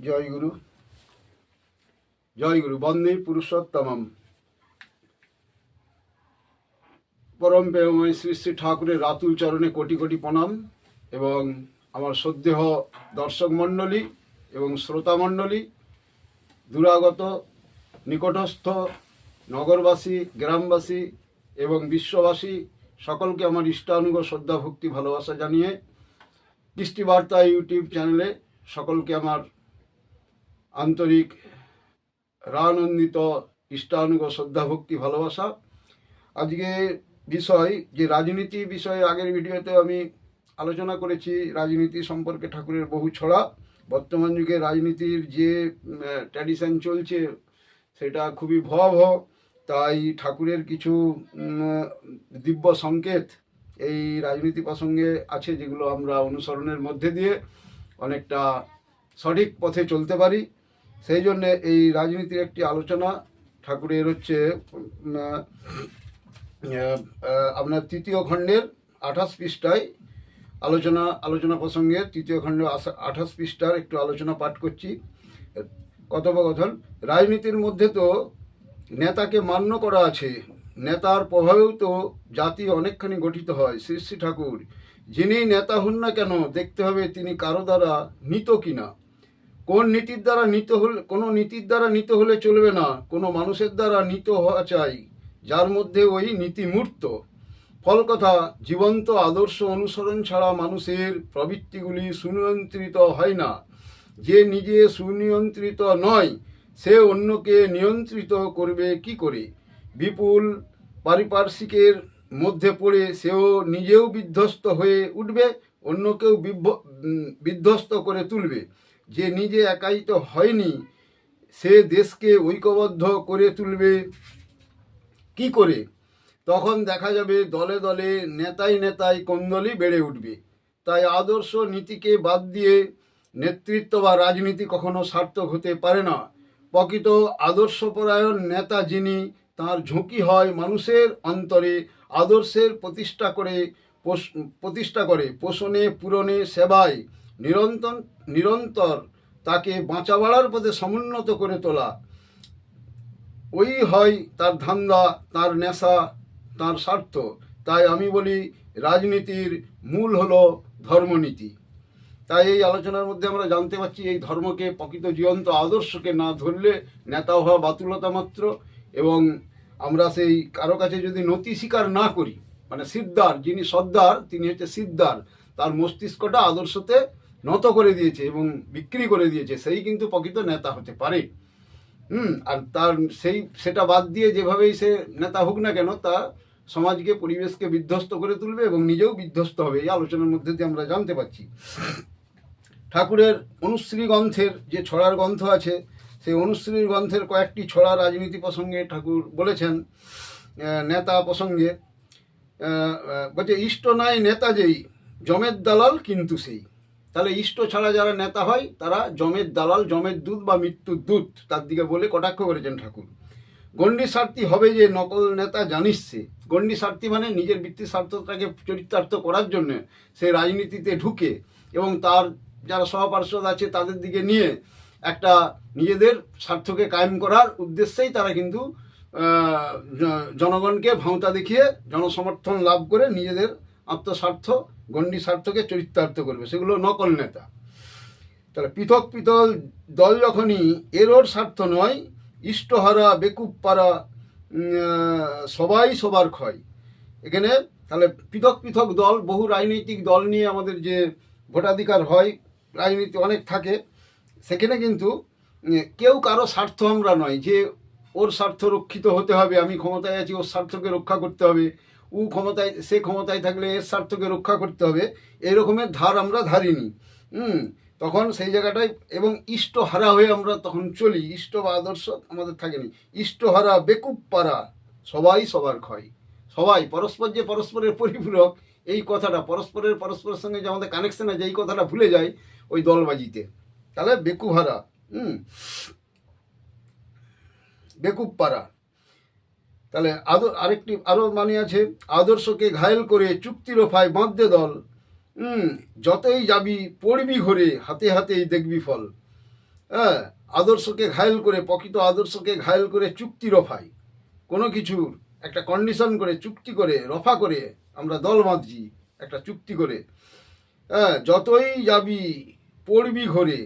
জয় গুরু। জয় গুরু, বন্দে পুরুষোত্তমম। পরম প্রেমময় শ্রী শ্রী ঠাকুরের রাতুল চরণে কোটি কোটি প্রণাম এবং আমার সদ্দেহ দর্শক মণ্ডলী এবং শ্রোতা মণ্ডলী, দূরাগত, নিকটস্থ, নগরবাসী, গ্রামবাসী এবং বিশ্ববাসী, সকলকে আমার ইষ্টানুগ শ্রদ্ধা, ভক্তি, ভালোবাসা জানিয়ে কৃষ্টি বার্তা ইউটিউব চ্যানেলে সকলকে আমার আন্তরিক রানন্দিত ইষ্টানুগ, শ্রদ্ধাভক্তি, ভালোবাসা। আজকে বিষয়, যে রাজনীতি বিষয়ে আগের ভিডিওতে আমি আলোচনা করেছি, রাজনীতি সম্পর্কে ঠাকুরের বহু ছড়া। বর্তমান যুগে রাজনীতির যে ট্র্যাডিশন চলছে, সেটা খুবই ভয়াবহ। তাই ঠাকুরের কিছু দিব্য সংকেত এই রাজনীতি প্রসঙ্গে আছে, যেগুলো আমরা অনুসরণের মধ্যে দিয়ে অনেকটা সঠিক পথে চলতে পারি। সেই জন্য এই রাজনীতির একটি আলোচনা ঠাকুরের হচ্ছে আপনার তৃতীয় খণ্ডের আঠাশ পৃষ্ঠায় আলোচনা আলোচনা প্রসঙ্গে তৃতীয় খণ্ড আঠাশ পৃষ্ঠার একটু আলোচনা পাঠ করছি। কথোপকথন, রাজনীতির মধ্যে তো নেতাকে মান্য করা আছে, নেতার প্রভাবেও তো জাতি অনেকখানি গঠিত হয়। শ্রী শ্রী ঠাকুর, যিনি নেতা হন না কেন, দেখতে হবে তিনি কারও দ্বারা নিত কিনা। কোন নীতির দ্বারা নিত হলে, কোনো নীতির দ্বারা নিত হলে চলবে না, কোনো মানুষের দ্বারা নিত হওয়া চাই, যার মধ্যে ওই নীতি মূর্ত। ফল কথা, জীবন্ত আদর্শ অনুসরণ ছাড়া মানুষের প্রবৃত্তিগুলি সুনিয়ন্ত্রিত হয় না। যে নিজে সুনিয়ন্ত্রিত নয়, সে অন্যকে নিয়ন্ত্রিত করবে কি করে? বিপুল পারিপার্শ্বিকের মধ্যে পড়ে সেও নিজেও বিধ্বস্ত হয়ে উঠবে, অন্যকেও বিধ্বস্ত করে তুলবে। যে নিজে একায়িত হয়নি, সে দেশকে ঐক্যবদ্ধ করে তুলবে কি করে? তখন দেখা যাবে দলে দলে নেতাই নেতাই কোন্দলই বেড়ে উঠবে। তাই আদর্শ নীতিকে বাদ দিয়ে নেতৃত্ব বা রাজনীতি কখনো সার্থক হতে পারে না। প্রকৃত আদর্শপরায়ণ নেতা যিনি, তার ঝুঁকি হয় মানুষের অন্তরে আদর্শের প্রতিষ্ঠা করে প্রতিষ্ঠা করে, পোষণে, পূরণে, সেবায়। নিরন্তর নিরন্তর তাকে বাঁচা বাড়ার পথে সমুন্নত করে তোলা। ওই হয় তার ধান্দা, তার নেশা, তার স্বার্থ। তাই আমি বলি, রাজনীতির মূল হলো ধর্মনীতি। তাই এই আলোচনার মধ্যে আমরা জানতে পারছি, এই ধর্মকে প্রকৃত জীবন্ত আদর্শকে না ধরলে নেতা হওয়া বাতুলতা মাত্র এবং আমরা সেই কারও কাছে যদি নতি স্বীকার না করি মানে সিদ্ধার, যিনি সর্দার, তিনি হচ্ছে সিদ্ধার, তার মস্তিষ্কটা আদর্শতে নত করে দিয়েছে এবং বিক্রি করে দিয়েছে, সেই কিন্তু প্রকৃত নেতা হতে পারে। হুম, আর তার সেই, সেটা বাদ দিয়ে যেভাবেই সে নেতা হোক না কেন, তা সমাজকে, পরিবেশকে বিধ্বস্ত করে তুলবে এবং নিজেও বিধ্বস্ত হবে, এই আলোচনার মধ্যে দিয়ে আমরা জানতে পারছি। ঠাকুরের অনুশ্রী গ্রন্থের যে ছড়ার গ্রন্থ আছে, সেই অনুশ্রী গ্রন্থের কয়েকটি ছড়া রাজনীতি প্রসঙ্গে ঠাকুর বলেছেন নেতা প্রসঙ্গে বলছে, ইষ্ট নাই নেতা যেই, জমের দালাল কিন্তু সেই। তাহলে ইষ্ট ছাড়া যারা নেতা হয়, তারা জমের দালাল, জমের দুধ বা মৃত্যুর দুধ তার দিকে বলে কটাক্ষ করেছেন ঠাকুর। গণ্ডি স্বার্থী হবে যে নকল নেতা জানিস সে। গণ্ডি স্বার্থী মানে নিজের বৃত্তি স্বার্থটাকে চরিতার্থ করার জন্য সে রাজনীতিতে ঢুকে এবং তার যারা সহপার্ষদ আছে তাদের দিকে নিয়ে একটা নিজেদের স্বার্থকে কায়েম করার উদ্দেশ্যেই তারা কিন্তু জনগণকে ভাঁওতা দেখিয়ে জনসমর্থন লাভ করে নিজেদের আত্মস্বার্থ গণ্ডি স্বার্থকে চরিতার্থ করবে। সেগুলো নকল নেতা। তাহলে পৃথক পৃথক দল যখনই এরোর স্বার্থ নয়, ইষ্টহারা বেকুব পারা সবাই সবার ক্ষয়। এখানে তাহলে পৃথক পৃথক দল, বহু রাজনৈতিক দল নিয়ে আমাদের যে ভোটাধিকার হয়, রাজনীতি অনেক থাকে, সেখানে কিন্তু কেউ কারও স্বার্থ আমরা নয়। যে ওর স্বার্থ রক্ষিত হতে হবে, আমি ক্ষমতায় আছি, ওর স্বার্থকে রক্ষা করতে হবে ও ক্ষমতায়, সে ক্ষমতায় থাকলে এর স্বার্থকে রক্ষা করতে হবে। এরকমের ধার আমরা ধারিনি। হুম, তখন সেই জায়গাটায় এবং ইষ্টহারা হয়ে আমরা তখন চলি। ইষ্ট বা আদর্শ আমাদের থাকেনি। ইষ্টহারা বেকুব পারা সবাই সবার ক্ষয়। সবাই, পরস্পর যে পরস্পরের পরিপূরক, এই কথাটা, পরস্পরের পরস্পরের সঙ্গে যে আমাদের কানেকশন আছে, এই কথাটা ভুলে যায় ওই দলবাজিতে। তাহলে বেকুবহারা, হুম বেকুব পারা তাহলে আদর আরেকটি আরও মানে আছে, আদর্শকে ঘায়েল করে চুক্তির ফায় বাঁধতে দল। হুম, যতই যাবি পড়বি ঘরে, হাতে হাতেই দেখবি ফল। হ্যাঁ আদর্শকে ঘায়েল করে, প্রকৃত আদর্শকে ঘায়েল করে চুক্তি রফাই কোনো কিছুর একটা কন্ডিশন করে, চুক্তি করে, রফা করে আমরা দল বাঁধছি, একটা চুক্তি করে। হ্যাঁ যতই যাবি পড়বি ঘরে,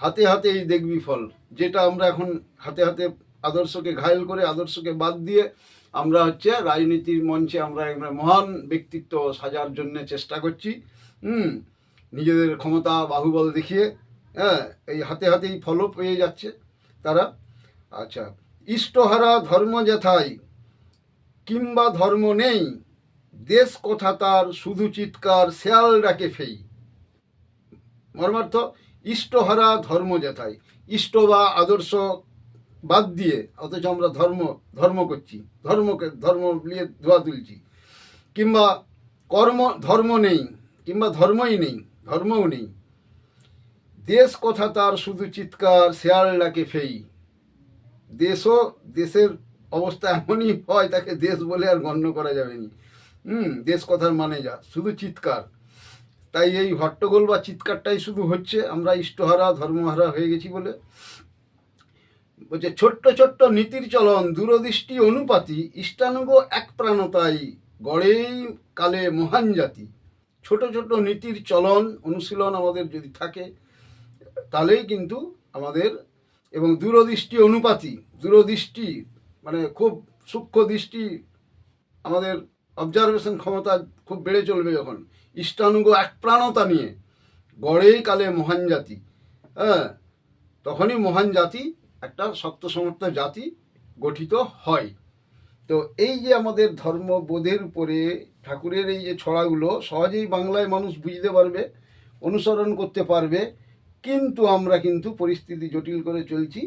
হাতে হাতেই দেখবি ফল। যেটা আমরা এখন হাতে হাতে আদর্শকে ঘায়েল করে আদর্শকে বাদ দিয়ে আমরা হচ্ছে রাজনীতির মঞ্চে আমরা মহান ব্যক্তিত্ব সাজার জন্য চেষ্টা করছি, হুম? নিজেদের ক্ষমতা, বাহুবল দেখিয়ে হ্যাঁ এই হাতে হাতেই ফলও পেয়ে যাচ্ছে তারা। আচ্ছা ইষ্টহারা ধর্ম যেথায় কিংবা ধর্ম নেই, দেশ কথা তার, শুধু চিৎকার, শেয়াল ডাকে ফেই। মর্মার্থ, ইষ্টহারা ধর্ম যেথায় ইষ্ট বা আদর্শ বাদ দিয়ে, অথচ আমরা ধর্ম ধর্ম করছি, ধর্মকে, ধর্ম নিয়ে ধোয়া তুলছি। কিংবা কর্ম, ধর্ম নেই, কিংবা ধর্মই নেই, ধর্মও নেই। দেশ কথা তার শুধু চিৎকার, শেয়াল ডাকে ফেই। দেশও, দেশের অবস্থা এমনই হয়, তাকে দেশ বলে আর গণ্য করা যাবে না। হুম, দেশ কথার মানে যা, শুধু চিৎকার। তাই এই হট্টগোল বা চিৎকারটাই শুধু হচ্ছে, আমরা ইষ্টহারা, ধর্মহারা হয়ে গেছি বলে। বলছে, ছোট্ট ছোট্ট নীতির চলন, দূরদৃষ্টি অনুপাতি, ইষ্টানুগ এক প্রাণতাই, গড়েই কালে মহান জাতি। ছোট ছোট নীতির চলন, অনুশীলন আমাদের যদি থাকে, তাহলেই কিন্তু আমাদের এবং দূরদৃষ্টি অনুপাতি, দূরদৃষ্টি মানে খুব সূক্ষ্ম দৃষ্টি আমাদের অবজারভেশন ক্ষমতা খুব বেড়ে চলবে যখন। ইষ্টানুগ এক প্রাণতা নিয়ে গড়েই কালে মহান জাতি। হ্যাঁ তখনই মহান জাতি একটা শক্ত সমর্থ জাতি গঠিত হয়। তো এই যে আমাদের ধর্মবোধের উপরে ঠাকুরের এই যে ছড়াগুলো, সহজেই বাংলায় মানুষ বুঝতে পারবে, অনুসরণ করতে পারবে, কিন্তু আমরা কিন্তু পরিস্থিতি জটিল করে চলছি,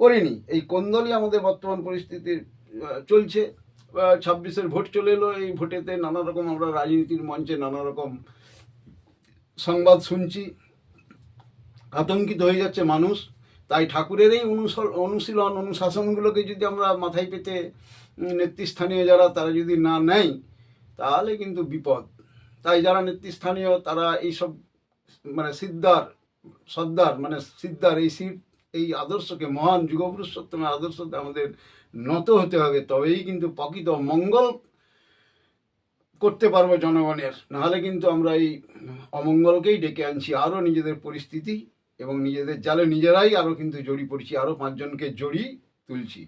করিনি। এই কোন্দলই আমাদের বর্তমান পরিস্থিতি চলছে। ছাব্বিশের ভোট চলে এলো, এই ভোটেতে নানা রকম আমরা রাজনীতির মঞ্চে নানা রকম সংবাদ শুনছি। আতঙ্কিত হয়ে যাচ্ছে মানুষ। তাই ঠাকুরের এই অনুশীলন, অনুশাসনগুলোকে যদি আমরা মাথায় পেতে নেতৃস্থানীয় যারা, তারা যদি না নেয়, তাহলে কিন্তু বিপদ। তাই যারা নেতৃস্থানীয়, তারা এইসব মানে সিদ্ধার, সর্দার মানে সিদ্ধার, এই সিট এই আদর্শকে, মহান যুগপুরুষোত্তমের আদর্শতে আমাদের নত হতে হবে, তবেই কিন্তু প্রকৃত মঙ্গল করতে পারব জনগণের। নাহলে কিন্তু আমরা এই অমঙ্গলকেই ডেকে আনছি, আরও নিজেদের পরিস্থিতি এবং নিজেদের জালে নিজেরাই আরও কিন্তু জড়ি পড়ছি আরও পাঁচজনকে জড়ি তুলছি।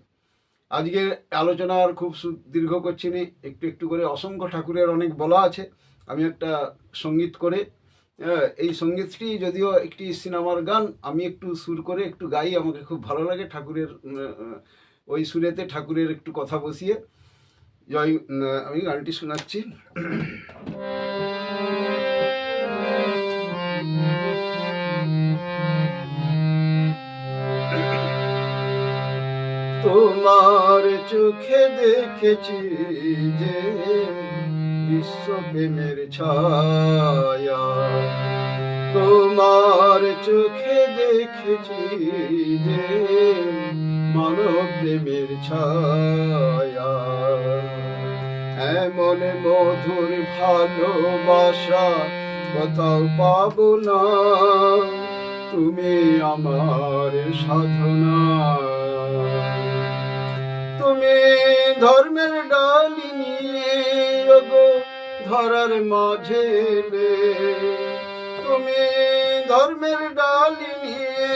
আজকের আর খুব সু- দীর্ঘ করছি না, একটু একটু করে অসংখ্য ঠাকুরের অনেক বলা আছে। আমি একটা সংগীত করে এই সঙ্গীতটি যদিও একটি সিনেমার গান, আমি একটু সুর করে একটু গাই, আমাকে খুব ভালো লাগে ঠাকুরের ওই সুরেতে ঠাকুরের একটু কথা বসিয়ে। জয় আমি গানটি শোনাচ্ছি। তোমার চোখে দেখেছি যে বিশ্বপ্রেমের ছায়া। তোমার চোখে দেখেছি যে মানব প্রেমের ছায়া। এমন মধুর ভালোবাসা কোথাও পাব না। তুমি আমার সাধনা। তুমি ধর্মের ডালি নিয়ে ধরার মাঝে তুমি ধর্মের ডালি নিয়ে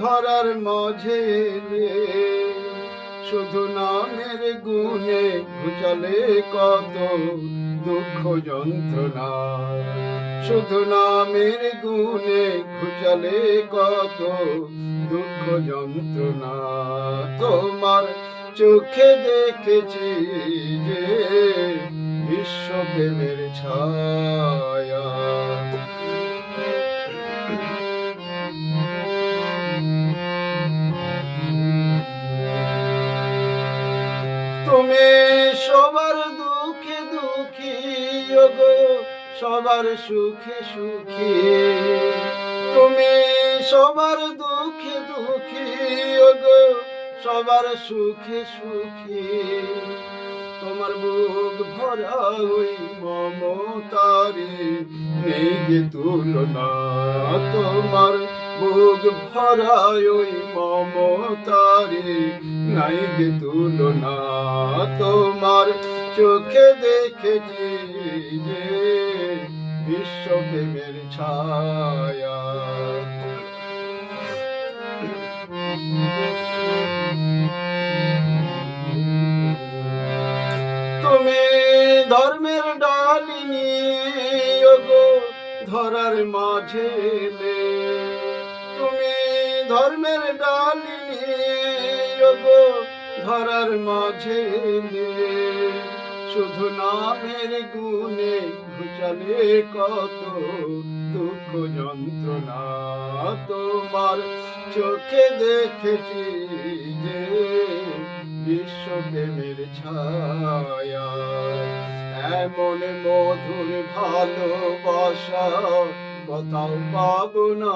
ধরার মাঝে শুধু নামের গুণে ঘুচালে কত দুঃখ যন্ত্রণা। শুধু নামের গুণে ঘুচালে কত দুঃখ যন্ত্রণা। তোমার চোখে দেখেছি যে বিশ্বপ্রেমের ছায়া। তুমি সবার দুঃখে দুঃখী গো সবার সুখে সুখী, তুমি সবার দুঃখে দুঃখী গো সবার সুখে সুখী। তোমার বুক ভরা ওই মমতারে যে তুলনা, তোমার বুক ভরায় ওই মমতারে নাই যে তুলনা, তোমার চোখে দেখেছি যে বিশ্বপ্রেমের ছায়া তুমি ধর্মের ডালিনী গো ধরার মাঝে। তুমি ধর্মের ডালিনী গো ধরার মাঝে। শুধু নামের গুণে ঘুচালে কত দুঃখ যন্ত্রণা। তোমার চোখে দেখেছি যে বিশ্বপ্রেমের ছায়া। এমন মধুর ভালোবাসা কোথাও পাবো না।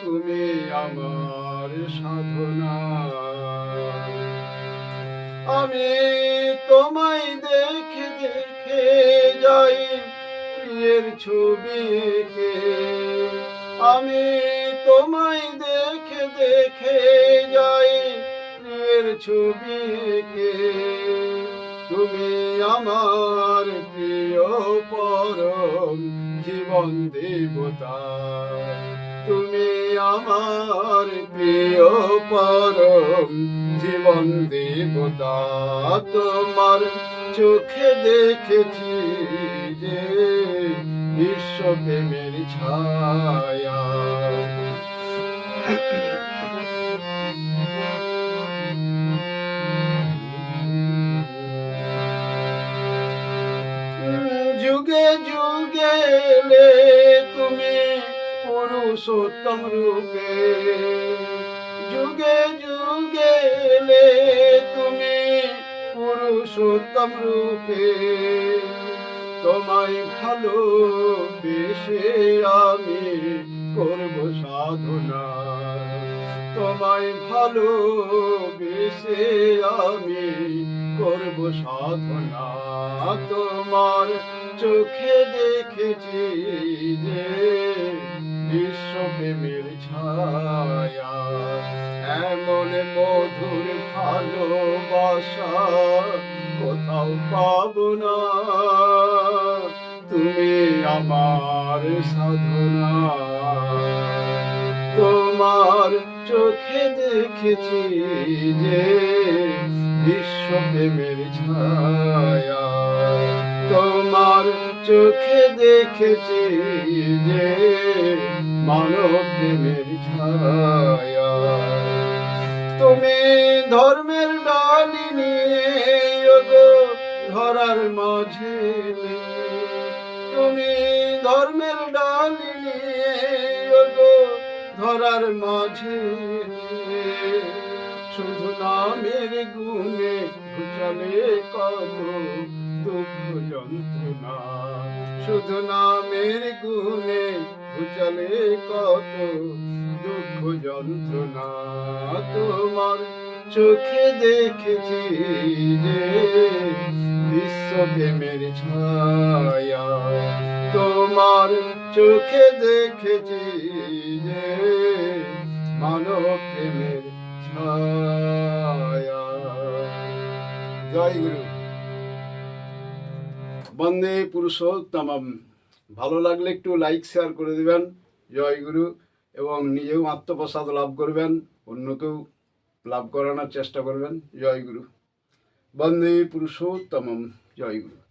তুমি আমার সাধনা। আমি তোমায় দেখে দেখে যাই প্রিয়ের ছবিকে আমি তোমায় দেখে দেখে যাই প্রিয়ের ছবিকে তুমি আমার প্রিয় পরম জীবন দেবতা। তুমি আমার প্রিয় পরম জীবন দেবতা তোমার চোখে দেখেছি যে বিশ্বপ্রেমের ছায়া। যুগে যুগে পুরুষোত্তম রূপে। যুগে যুগে এলে তুমি পুরুষোত্তম রূপে। তোমায় ভালো বেশে আমি করব সাধনা। তোমায় ভালো বেশে আমি করব সাধনা। তোমার চোখে দেখেছি যে বিশ্বপ্রেমের ছায়া, এমন মধুর ভালোবাসা কোথাও পাবো না। তুমি আমার সাধনা, তোমার চোখে দেখেছি যে বিশ্বপ্রেমের ছায়া। চোখে দেখেছি যে মানব প্রেমের ছায়া। তুমি ধর্মের ডালি নিয়ে ধরার মাঝে তুমি ধর্মের ডালি নিয়ে ধরার মাঝে শুধু নামের গুণে চলে কত দুঃখ যন্ত্রণা শুধু নামের গুণে চলে কত দুঃখ যন্ত্রণা তোমার চোখে দেখেছি যে বিশ্বপ্রেমের ছায়া। তোমার চোখে দেখেছি যে মানব প্রেমের ছায়া। জয় গুরু। বন্দে পুরুষোত্তম। ভালো লাগলে একটু লাইক শেয়ার করে দেবেন। জয় গুরু। এবং নিজেও আত্মপ্রসাদ লাভ করবেন। অন্যকেও লাভ করানোর চেষ্টা করবেন। জয় গুরু। বন্দে পুরুষোত্তম। জয় গুরু।